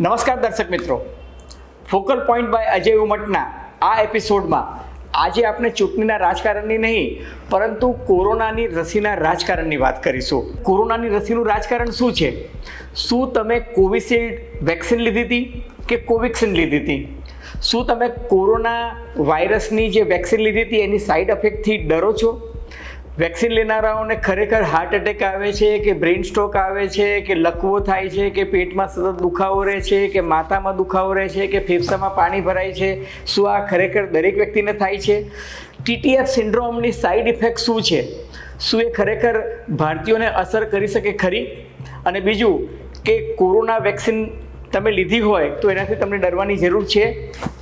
નમસ્કાર દર્શક મિત્રો. ફોકલ પોઈન્ટ બાય અજય ઉમટના આ એપિસોડમાં આજે આપણે ચૂંટણીના રાજકારણની નહીં, પરંતુ કોરોનાની રસીના રાજકારણની વાત કરીશું. કોરોનાની રસીનું રાજકારણ શું છે? શું તમે કોવિશિલ્ડ વેક્સિન લીધી હતી કે કોવેક્સિન લીધી હતી? શું તમે કોરોના વાયરસની જે વેક્સિન લીધી હતી એની સાઈડ ઇફેક્ટથી ડરો છો? વેક્સિન લેનારાઓને ખરેખર હાર્ટ એટેક આવે છે, કે બ્રેઇન સ્ટ્રોક આવે છે, કે લકવો થાય છે, કે પેટમાં સતત દુખાવો રહે છે, કે માથામાં દુખાવો રહે છે, કે ફેફસામાં પાણી ભરાય છે, શું આ ખરેખર દરેક વ્યક્તિને થાય છે? ટીટીએફ સિન્ડ્રોમની સાઈડ ઇફેક્ટ શું છે? શું એ ખરેખર ભારતીયોને અસર કરી શકે ખરી? અને બીજું, કે કોરોના વેક્સિન તમે લીધી હોય તો એનાથી તમને ડરવાની જરૂર છે?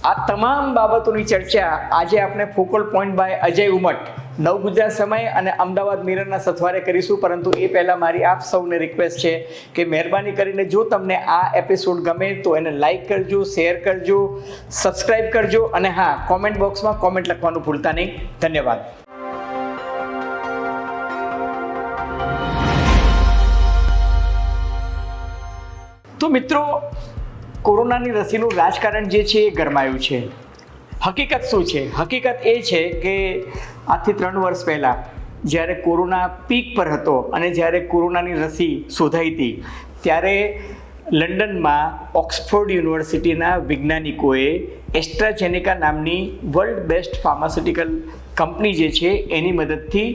આ તમામ બાબતોની ચર્ચા આજે આપણે focal point by Ajay Umat Nav Gujarat Samay અને અમદાવાદ મિરરના સથવારે કરીશું, પરંતુ એ પહેલાં મારી આપ સૌને રિક્વેસ્ટ છે કે મહેરબાની કરીને જો તમને આ એપિસોડ ગમે, તો એને લાઈક કરજો શેર કરજો સબસ્ક્રાઇબ કરજો, અને હા કોમેન્ટ બોક્સમાં કોમેન્ટ લખવાનું ભૂલતા નહીં. ધન્યવાદ. તો મિત્રો, કોરોનાની રસીનું રાજકારણ જે છે એ ગરમાયું છે. હકીકત શું છે? હકીકત એ છે કે આજથી ત્રણ વર્ષ પહેલાં જ્યારે કોરોના પીક પર હતો અને જ્યારે કોરોનાની રસી શોધાઈ હતી, ત્યારે લંડનમાં ઓક્સફોર્ડ યુનિવર્સિટીના વૈજ્ઞાનિકોએ એસ્ટ્રાજેનેકા નામની વર્લ્ડ બેસ્ટ ફાર્માસ્યુટિકલ કંપની જે છે, એની મદદથી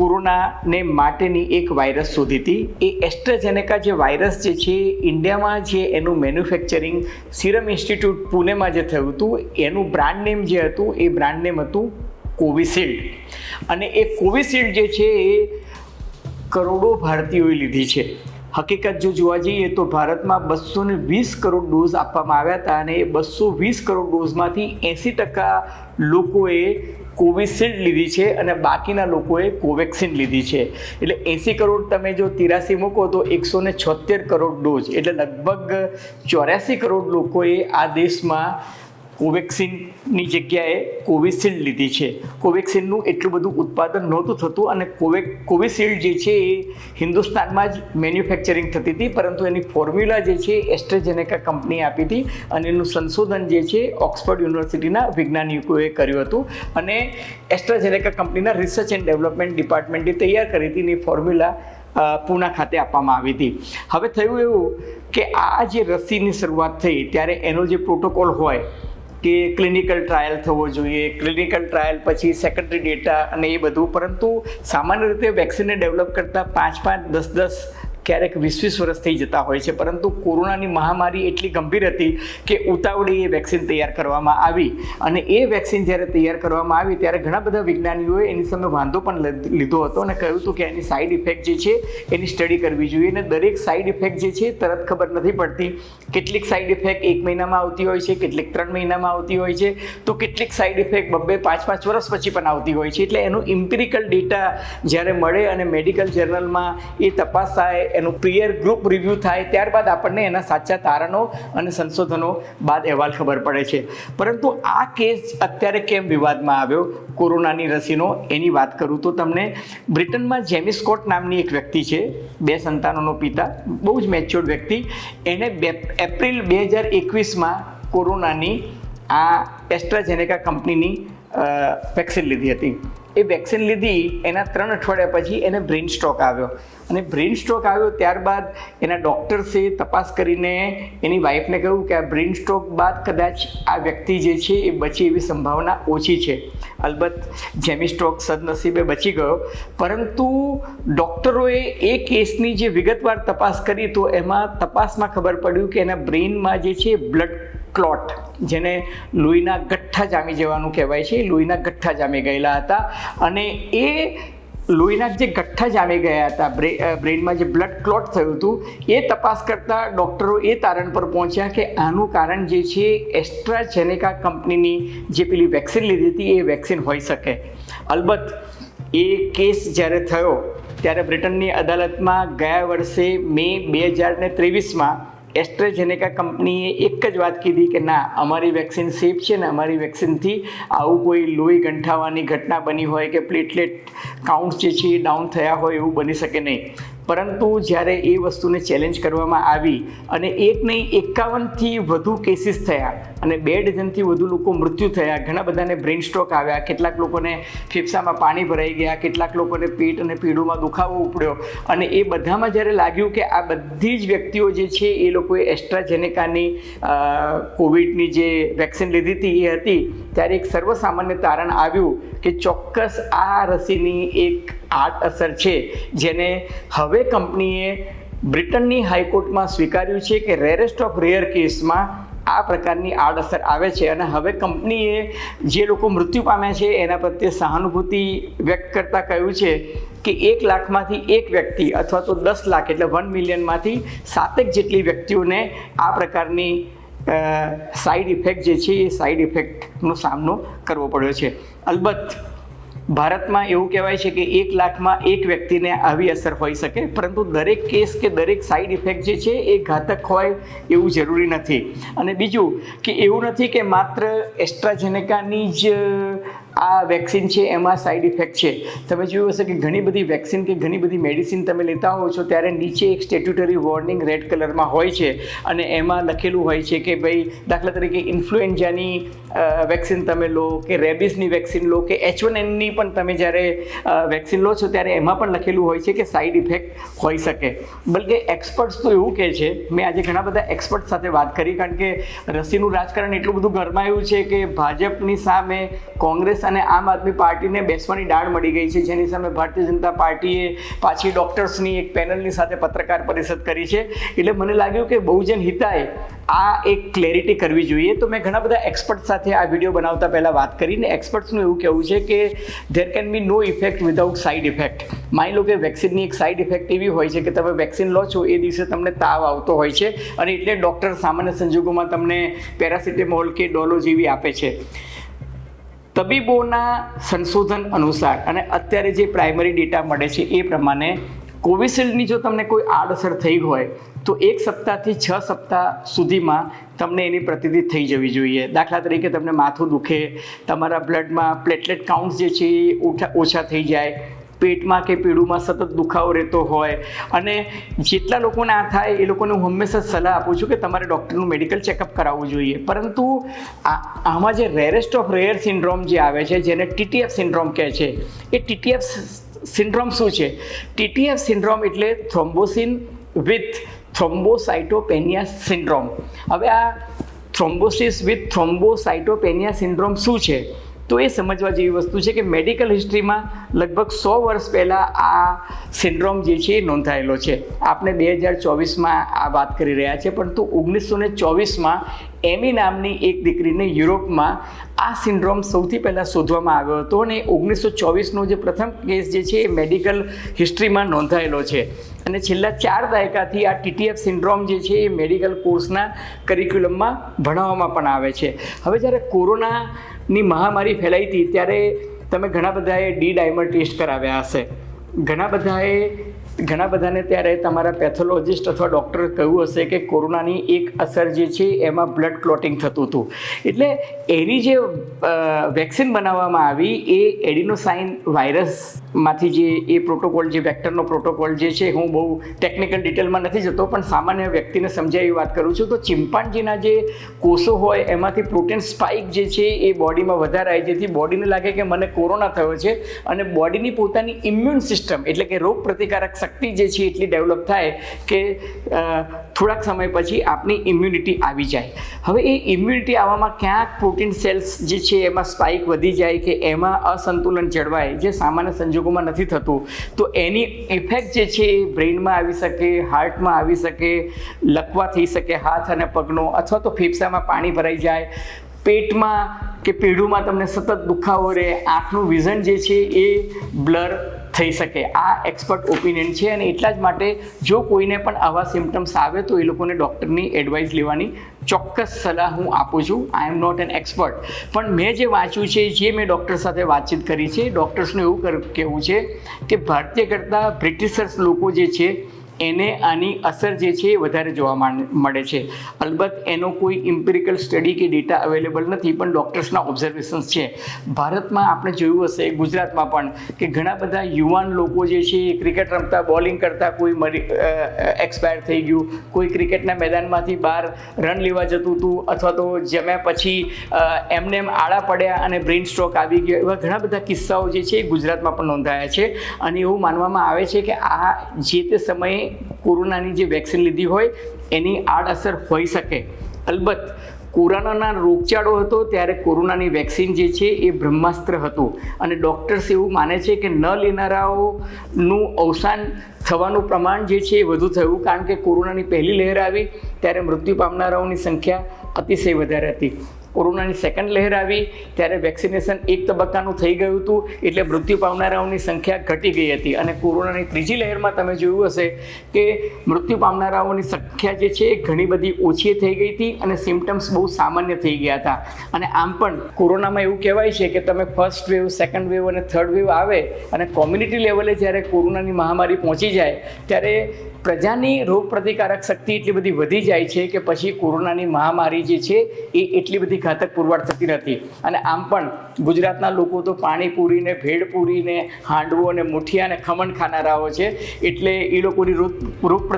કોરોનાને માટેની એક વાયરસ શોધી હતી. એ એસ્ટ્રાજેનેકા જે વાયરસ જે છે, ઇન્ડિયામાં જે એનું મેન્યુફેક્ચરિંગ સિરમ ઇન્સ્ટિટ્યૂટ પુણેમાં જે થયું હતું, એનું બ્રાન્ડ નેમ જે હતું, એ બ્રાન્ડ નેમ હતું કોવિશિલ્ડ. અને એ કોવિશિલ્ડ જે છે એ કરોડો ભારતીયોએ લીધી છે. હકીકત જો જોવા જઈએ તો ભારતમાં બસો ને વીસ કરોડ ડોઝ આપવામાં આવ્યા હતા અને એ બસો વીસ કરોડ ડોઝમાંથી એંસી ટકા લોકોએ કોવિશિલ્ડ લીધી છે અને બાકીના લોકોએ કોવેક્સિન લીધી છે. એટલે એંસી કરોડ તમે જો તિરાસી મૂકો તો એકસો ને છોતેર કરોડ ડોઝ. એટલે લગભગ ચોર્યાસી કરોડ લોકોએ આ દેશમાં કોવેક્સિનની જગ્યાએ કોવિશિલ્ડ લીધી છે. કોવેક્સિનનું એટલું બધું ઉત્પાદન નહોતું થતું અને કોવે કોવિશિલ્ડ જે છે એ હિન્દુસ્તાનમાં જ મેન્યુફેક્ચરિંગ થતી હતી, પરંતુ એની ફોર્મ્યુલા જે છે એસ્ટ્રેજેનેકા કંપનીએ આપી હતી અને એનું સંશોધન જે છે ઓક્સફર્ડ યુનિવર્સિટીના વૈજ્ઞાનિકોએ કર્યું હતું. અને એસ્ટ્રાજેનેકા કંપનીના રિસર્ચ એન્ડ ડેવલપમેન્ટ ડિપાર્ટમેન્ટે તૈયાર કરી હતી એની ફોર્મ્યુલા પૂના ખાતે આપવામાં આવી હતી. હવે થયું એવું કે આ જે રસીની શરૂઆત થઈ, ત્યારે એનો જે પ્રોટોકોલ હોય કે ક્લિનિકલ ટ્રાયલ થવો જોઈએ ક્લિનિકલ ટ્રાયલ પછી સેકન્ડરી ડેટા અને એ બધું. પરંતુ સામાન્ય રીતે વેક્સિનને ડેવલપ કરતાં પાંચ પાંચ દસ દસ ક્યારેક વીસ વીસ વર્ષ થઈ જતા હોય છે. પરંતુ કોરોનાની મહામારી એટલી ગંભીર હતી કે ઉતાવળી એ વેક્સિન તૈયાર કરવામાં આવી. અને એ વેક્સિન જ્યારે તૈયાર કરવામાં આવી, ત્યારે ઘણા બધા વિજ્ઞાનીઓએ એની સામે વાંધો પણ લીધો હતો અને કહ્યું હતું કે એની સાઈડ ઇફેક્ટ જે છે, એની સ્ટડી કરવી જોઈએ. અને દરેક સાઈડ ઇફેક્ટ જે છે, તરત ખબર નથી પડતી કેટલીક સાઈડ ઇફેક્ટ એક મહિનામાં આવતી હોય છે, કેટલીક ત્રણ મહિનામાં આવતી હોય છે. તો કેટલીક સાઈડ ઇફેક્ટ બબ્બે પાંચ પાંચ વર્ષ પછી પણ આવતી હોય છે. એટલે એનું ઇમ્પિરિકલ ડેટા જ્યારે મળે અને મેડિકલ જર્નલમાં એ તપાસ થાય એનું પ્રિયર ગ્રુપ રિવ્યૂ થાય ત્યારબાદ આપણને એના સાચા તારણો અને સંશોધનો બાદ અહેવાલ ખબર પડે છે. પરંતુ આ કેસ અત્યારે કેમ વિવાદમાં આવ્યો? કોરોનાની રસીનો એની વાત કરું તો તમને. બ્રિટનમાં જેમી સ્કોટ નામની એક વ્યક્તિ છે, બે સંતાનોનો પિતા, બહુ જ મેચ્યોર્ડ વ્યક્તિ. એને બે એપ્રિલ બે હજાર એકવીસમાં કોરોનાની આ એસ્ટ્રાઝેનેકા કંપનીની વેક્સિન લીધી હતી. એ વેક્સિન લીધી, એના ત્રણ અઠવાડિયા પછી એને બ્રેઇન સ્ટ્રોક આવ્યો. અને બ્રેઇન સ્ટ્રોક આવ્યો ત્યારબાદ એના ડૉક્ટર્સે તપાસ કરીને એની વાઈફને કહ્યું કે આ બ્રેઇન સ્ટ્રોક બાદ કદાચ આ વ્યક્તિ જે છે એ બચી એવી સંભાવના ઓછી છે. અલબત્ત, જેમી સ્ટ્રોક સદનસીબે બચી ગયો. પરંતુ ડૉક્ટરોએ એ કેસની જે વિગતવાર તપાસ કરી તો એમાં તપાસમાં ખબર પડ્યું કે એના બ્રેઇનમાં જે છે બ્લડ ક્લોટ, જેને લોહીના ગઠ્ઠા જામી જવાનું કહેવાય છે. લોહીના ગઠ્ઠા જામી ગયેલા હતા અને એ લોહીના જે ગઠ્ઠા જામી ગયા હતા બ્રેઇનમાં જે બ્લડ ક્લોટ થયું હતું, એ તપાસ કરતાં ડૉક્ટરો એ તારણ પર પહોંચ્યા કે આનું કારણ જે છે એસ્ટ્રાઝેનેકા કંપનીની જે પેલી વેક્સિન લીધી હતી, એ વેક્સિન હોઈ શકે. અલબત્ત, એ કેસ જ્યારે થયો, ત્યારે બ્રિટનની અદાલતમાં ગયા વર્ષે મે બે હજાર ત્રેવીસમાં એસ્ટ્રેઝેનેકા કંપનીએ એક જ વાત કીધી કે ના, અમારી વેક્સિન સેફ છે ને અમારી વેક્સિનથી આવું કોઈ લોહી ગંઠાવાની ઘટના બની હોય કે પ્લેટલેટ કાઉન્ટ જે છે એ ડાઉન થયા હોય એવું બની શકે નહીં. પરંતુ જ્યારે એ વસ્તુને ચેલેન્જ કરવામાં આવી અને એક નહીં એકાવનથી વધુ કેસીસ થયા અને બે ડઝનથી વધુ લોકો મૃત્યુ થયા, ઘણા બધાને બ્રેન સ્ટ્રોક આવ્યા, કેટલાક લોકોને ફેફસામાં પાણી ભરાઈ ગયા, કેટલાક લોકોને પેટ અને પીડુમાં દુખાવો ઉપડ્યો અને એ બધામાં જ્યારે લાગ્યું કે આ બધી જ વ્યક્તિઓ જે છે એ લોકોએ એસ્ટ્રાઝેનેકાની કોવિડની જે વેક્સિન લીધી હતી, એ હતી, ત્યારે એક સર્વસામાન્ય તારણ આવ્યું કે ચોક્કસ આ રસીની એક આડ અસર છે, જેને હવે કંપનીએ બ્રિટનની હાઈકોર્ટમાં સ્વીકાર્યું છે કે રેરેસ્ટ ઓફ રેયર કેસમાં આ પ્રકારની આડઅસર આવે છે અને હવે કંપનીએ જે લોકો મૃત્યુ પામ્યા છે, એના પ્રત્યે સહાનુભૂતિ વ્યક્ત કરતાં કહ્યું છે કે એક લાખમાંથી એક વ્યક્તિ અથવા તો દસ લાખ એટલે વન મિલિયનમાંથી સાતેક જેટલી વ્યક્તિઓને આ પ્રકારની સાઈડ ઇફેક્ટ જે છે, એ સાઈડ ઇફેક્ટનો સામનો કરવો પડ્યો છે. અલબત્ત ભારતમાં એવું કહેવાય છે કે એક લાખમાં એક વ્યક્તિને આવી અસર હોઈ શકે, પરંતુ દરેક કેસ કે દરેક સાઈડ ઇફેક્ટ જે છે એ ઘાતક હોય એવું જરૂરી નથી. અને બીજું કે એવું નથી કે માત્ર એસ્ટ્રાઝેનેકાની જ આ વેક્સિન છે, એમાં સાઈડ ઇફેક્ટ છે. તમે જોયું હશે કે ઘણી બધી વેક્સિન કે ઘણી બધી મેડિસિન તમે લેતા હોવ છો, ત્યારે નીચે એક સ્ટેટ્યુટરી વોર્નિંગ રેડ કલરમાં હોય છે. અને એમાં લખેલું હોય છે કે ભાઈ દાખલા તરીકે ઇન્ફ્લુએન્ઝાની વેક્સિન તમે લો, કે રેબિસની વેક્સિન લો, કે એચ વન એનની પણ તમે જ્યારે વેક્સિન લો છો, ત્યારે એમાં પણ લખેલું હોય છે કે સાઈડ ઇફેક્ટ હોઈ શકે. બલકે એક્સપર્ટ્સ તો એવું કહે છે, મેં આજે ઘણા બધા એક્સપર્ટ સાથે વાત કરી, કારણ કે રસીનું રાજકારણ એટલું બધું ગરમાયું છે કે ભાજપની સામે કોંગ્રેસ અને આમ આદમી પાર્ટીને બેસવાની ડાળ મળી ગઈ છે. જેની સામે ભારતીય જનતા પાર્ટીએ પાછી ડૉક્ટર્સની એક પેનલની સાથે પત્રકાર પરિષદ કરી છે. એટલે મને લાગ્યું કે બહુજન હિતાએ આ એક ક્લેરિટી કરવી જોઈએ. તો મેં ઘણા બધા એક્સપર્ટ સાથે આ વીડિયો બનાવતા પહેલાં વાત કરીને એક્સપર્ટ્સનું એવું કહેવું છે કે there can be no effect without side effect માની લો કે વેક્સિનની એક સાઇડ ઇફેક્ટ એવી હોય છે કે તમે વેક્સિન લો છો, એ દિવસે તમને તાવ આવતો હોય છે. અને એટલે ડૉક્ટર સામાન્ય સંજોગોમાં તમને પેરાસિટેમોલ કે ડોલો જેવી આપે છે. તબીબોના સંશોધન અનુસાર અને અત્યારે જે પ્રાઇમરી ડેટા મળે છે એ પ્રમાણે કોવિશિલ્ડની જો તમને કોઈ આડઅસર થઈ હોય, તો એક સપ્તાહથી છ સપ્તાહ સુધીમાં તમને એની પ્રતિદિત થઈ જવી જોઈએ. દાખલા તરીકે તમને માથું દુખે, તમારા બ્લડમાં પ્લેટલેટ કાઉન્ટ જે છે એ ઓછા ઓછા થઈ જાય પેટમાં કે પીડુમાં સતત દુખાવો રહેતો હોય. અને જેટલા લોકોને આ થાય, એ લોકોને હું હંમેશા સલાહ આપું છું કે તમારે ડૉક્ટરનું મેડિકલ ચેકઅપ કરાવવું જોઈએ. પરંતુ આમાં જે રેરેસ્ટ ઓફ રેયર સિન્ડ્રોમ જે આવે છે, જેને ટીટીએફ સિન્ડ્રોમ કહે છે, એ ટીટીએફ સિન્ડ્રોમ શું છે? ટીટીએફ સિન્ડ્રોમ એટલે થ્રોમ્બોસિન વિથ થ્રોમ્બોસાઇટોપેનિયા સિન્ડ્રોમ હવે આ થ્રોમ્બોસિસ વિથ થ્રોમ્બોસાઇટોપેનિયા સિન્ડ્રોમ શું છે? તો એ સમજવા જેવી વસ્તુ છે કે મેડિકલ હિસ્ટ્રીમાં લગભગ સો વર્ષ પહેલાં આ સિન્ડ્રોમ જે છે એ નોંધાયેલો છે. આપણે બે હજાર ચોવીસમાં આ વાત કરી રહ્યા છે, પરંતુ ઓગણીસો ને ચોવીસમાં એમી નામની એક દીકરીને યુરોપમાં આ સિન્ડ્રોમ સૌથી પહેલાં શોધવામાં આવ્યો હતો અને ઓગણીસો ચોવીસનો જે પ્રથમ કેસ જે છે એ મેડિકલ હિસ્ટ્રીમાં નોંધાયેલો છે. અને છેલ્લા ચાર દાયકાથી આ ટીટીએફ સિન્ડ્રોમ જે છે એ મેડિકલ કોર્સના કરિક્યુલમમાં ભણાવવામાં પણ આવે છે. હવે જ્યારે કોરોનાની મહામારી ફેલાઈ હતી ત્યારે તમે ઘણા બધાએ ડી ડાયમર ટેસ્ટ કરાવ્યા હશે. ઘણા બધાએ ઘણા બધાને ત્યારે તમારા પેથોલોજિસ્ટ અથવા ડૉક્ટરે કહ્યું હશે કે કોરોનાની એક અસર જે છે એમાં બ્લડ ક્લોટિંગ થતું હતું. એટલે એની જે વેક્સિન બનાવવામાં આવી એ એડિનોસાઇન વાયરસમાંથી જે, એ પ્રોટોકોલ જે વેક્ટરનો પ્રોટોકોલ જે છે, હું બહુ ટેકનિકલ ડિટેલમાં નથી જતો, પણ સામાન્ય વ્યક્તિને સમજાય એવી વાત કરું છું. તો ચિમ્પાન્જીના જે કોષો હોય એમાંથી પ્રોટીન સ્પાઇક જે છે એ બોડીમાં વધારે વધારાય, જેથી બોડીને લાગે કે મને કોરોના થયો છે અને બોડીની પોતાની ઇમ્યુન સિસ્ટમ એટલે કે રોગ પ્રતિકારક શક્તિ જે છે એટલી ડેવલપ થાય કે થોડાક સમય પછી આપની ઇમ્યુનિટી આવી જાય. હવે એ ઇમ્યુનિટી આવવામાં ક્યાંક પ્રોટીન સેલ્સ જે છે એમાં સ્પાઇક વધી જાય કે એમાં અસંતુલન જળવાય, જે સામાન્ય સંજોગોમાં નથી થતું, તો એની ઇફેક્ટ જે છે એ બ્રેઇનમાં આવી શકે હાર્ટમાં આવી શકે, લકવા થઈ શકે, હાથ અને પગનો, અથવા તો ફેફસામાં પાણી ભરાઈ જાય, પેટમાં કે પેઢુમાં તમને સતત દુખાવો રહે, આંખનું વિઝન જે છે એ બ્લર થઈ શકે. આ એક્સપર્ટ ઓપિનિયન છે અને એટલા જ માટે જો કોઈને પણ આવા સિમ્ટમ્સ આવે તો એ લોકોને ડૉક્ટરની એડવાઇસ લેવાની ચોક્કસ સલાહ હું આપું છું. I am not an expert પણ મેં જે વાંચ્યું છે, જે મેં ડૉક્ટર સાથે વાતચીત કરી છે ડૉક્ટર્સનું એવું કહેવું છે કે ભારતીય કરતાં બ્રિટિશર્સ લોકો જે છે એને આની અસર જે છે એ વધારે જોવા મળે છે. અલબત્ત એનો કોઈ ઇમ્પિરિકલ સ્ટડી કે ડેટા અવેલેબલ નથી, પણ ડૉક્ટર્સના ઓબ્ઝર્વેશન્સ છે. ભારતમાં આપણે જોયું હશે, ગુજરાતમાં પણ, કે ઘણા બધા યુવાન લોકો જે છે એ ક્રિકેટ રમતા બોલિંગ કરતા, કોઈ મરી એક્સપાયર થઈ ગયું. કોઈ ક્રિકેટના મેદાનમાંથી બહાર રન લેવા જતું હતું અથવા તો જમ્યા પછી એમને એમ આળા પડ્યા અને બ્રેઇન સ્ટ્રોક આવી ગયો, એવા ઘણા બધા કિસ્સાઓ જે છે એ ગુજરાતમાં પણ નોંધાયા છે. અને એવું માનવામાં આવે છે કે આ જે તે સમયે કોરોનાની જે વેક્સિન લીધી હોય, એની આડઅસર હોઈ શકે. અલબત્ત, કોરોનાના રોગચાળો હતો ત્યારે કોરોનાની વેક્સિન જે છે એ બ્રહ્માસ્ત્ર હતું. અને ડૉક્ટર્સ એવું માને છે કે ન લેનારાઓનું અવસાન થવાનું પ્રમાણ જે છે એ વધુ થયું, કારણ કે કોરોનાની પહેલી લહેર આવી, ત્યારે મૃત્યુ પામનારાઓની સંખ્યા અતિશય વધારે હતી. કોરોનાની સેકન્ડ લહેર આવી, ત્યારે વેક્સિનેશન એક તબક્કાનું થઈ ગયું હતું, એટલે મૃત્યુ પામનારાઓની સંખ્યા ઘટી ગઈ હતી. અને કોરોનાની ત્રીજી લહેરમાં તમે જોયું હશે કે મૃત્યુ પામનારાઓની સંખ્યા જે છે એ ઘણી બધી ઓછી થઈ ગઈ હતી અને સિમ્ટમ્સ બહુ સામાન્ય થઈ ગયા હતા. અને આમ પણ કોરોનામાં એવું કહેવાય છે કે તમે ફર્સ્ટ વેવ સેકન્ડ વેવ અને થર્ડ વેવ આવે અને કોમ્યુનિટી લેવલે જ્યારે કોરોનાની મહામારી પહોંચી જાય, ત્યારે પ્રજાની રોગ પ્રતિકારક શક્તિ એટલી બધી વધી જાય છે કે પછી કોરોનાની મહામારી જે છે એ એટલી બધી ઘાતક પુરવાર થતી નથી. અને આમ પણ ગુજરાતના લોકો તો પાણીપુરીને ભેળપુરીને હાંડવો અને મુઠિયા અને ખમણ ખાનારાઓ છે. એટલે એ લોકોની રોગ રોગ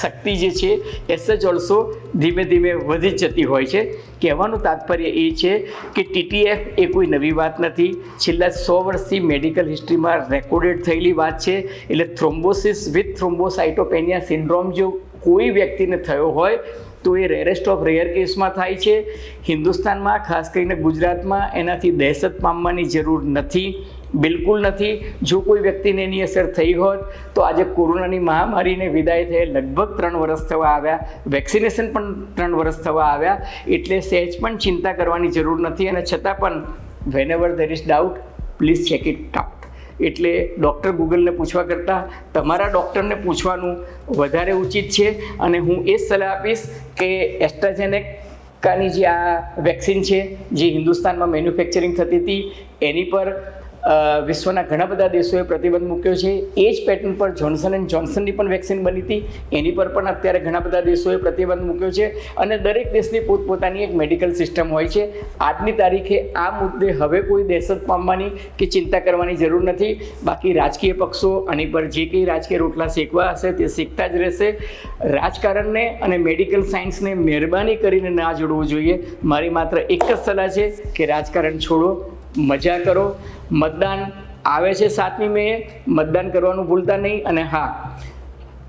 શક્તિ જે છે, એસ જ ઓલ્સો ધીમે ધીમે વધી જતી હોય છે. કહેવાનું તાત્પર્ય એ છે કે ટીટીએફ એ કોઈ નવી વાત નથી. છેલ્લા સો વર્ષથી મેડિકલ હિસ્ટ્રીમાં રેકોર્ડેડ થયેલી વાત છે. એટલે થ્રોમ્બોસિસ વિથ થ્રોમ્બોસાઇટોપેનિયા સિન્ડ્રોમ જો કોઈ વ્યક્તિને થયો હોય તો એ રેરેસ્ટ ઓફ રેયર કેસમાં થાય છે. હિન્દુસ્તાનમાં, ખાસ કરીને ગુજરાતમાં, એનાથી દહેશત પામવાની જરૂર નથી, બિલકુલ નથી. જો કોઈ વ્યક્તિને એની અસર થઈ હોત, તો આજે કોરોનાની મહામારીને વિદાય થઈ લગભગ ત્રણ વર્ષ થવા આવ્યા. વેક્સિનેશન પણ ત્રણ વર્ષ થવા આવ્યા. એટલે સહેજ પણ ચિંતા કરવાની જરૂર નથી. અને છતાં પણ whenever there is doubt please check it out એટલે ડૉક્ટર ગૂગલને પૂછવા કરતાં તમારા ડૉક્ટરને પૂછવાનું વધારે ઉચિત છે અને હું એ સલાહ આપીશ કે એસ્ટ્રાજેનેકાની જે આ વેક્સિન છે, જે હિન્દુસ્તાનમાં મેન્યુફેક્ચરિંગ થતી હતી, એની પર વિશ્વના ઘણા બધા દેશોએ પ્રતિબંધ મૂક્યો છે. એ જ પેટર્ન પર જોન્સન એન્ડ જોન્સનની પણ વેક્સિન બની હતી. એની પર પણ અત્યારે ઘણા બધા દેશોએ પ્રતિબંધ મૂક્યો છે અને દરેક દેશની પોતપોતાની એક મેડિકલ સિસ્ટમ હોય છે. આજની તારીખે આ મુદ્દે હવે કોઈ દહેશત પામવાની કે ચિંતા કરવાની જરૂર નથી. બાકી રાજકીય પક્ષો આની પર જે કંઈ રાજકીય રોટલા શેકવા હશે તે શીખતા જ રહેશે. રાજકારણને અને મેડિકલ સાયન્સને મહેરબાની કરીને ના જોડવું જોઈએ. મારી માત્ર એક જ સલાહ છે કે રાજકારણ છોડો. મજા કરો. મતદાન આવે છે સાતમી મે. મતદાન કરવાનું ભૂલતા નહીં અને હા,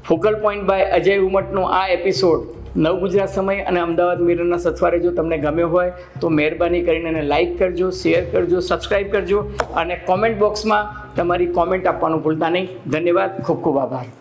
ફોકલ પોઈન્ટ બાય અજય ઉમટનો આ એપિસોડ નવ ગુજરાત સમય અને અમદાવાદ મિરરના સથવારે જો તમને ગમ્યો હોય તો મહેરબાની કરીને એને લાઇક કરજો, શેર કરજો સબસ્ક્રાઈબ કરજો અને કોમેન્ટ બોક્સમાં તમારી કોમેન્ટ આપવાનું ભૂલતા નહીં. ધન્યવાદ, ખૂબ ખૂબ આભાર.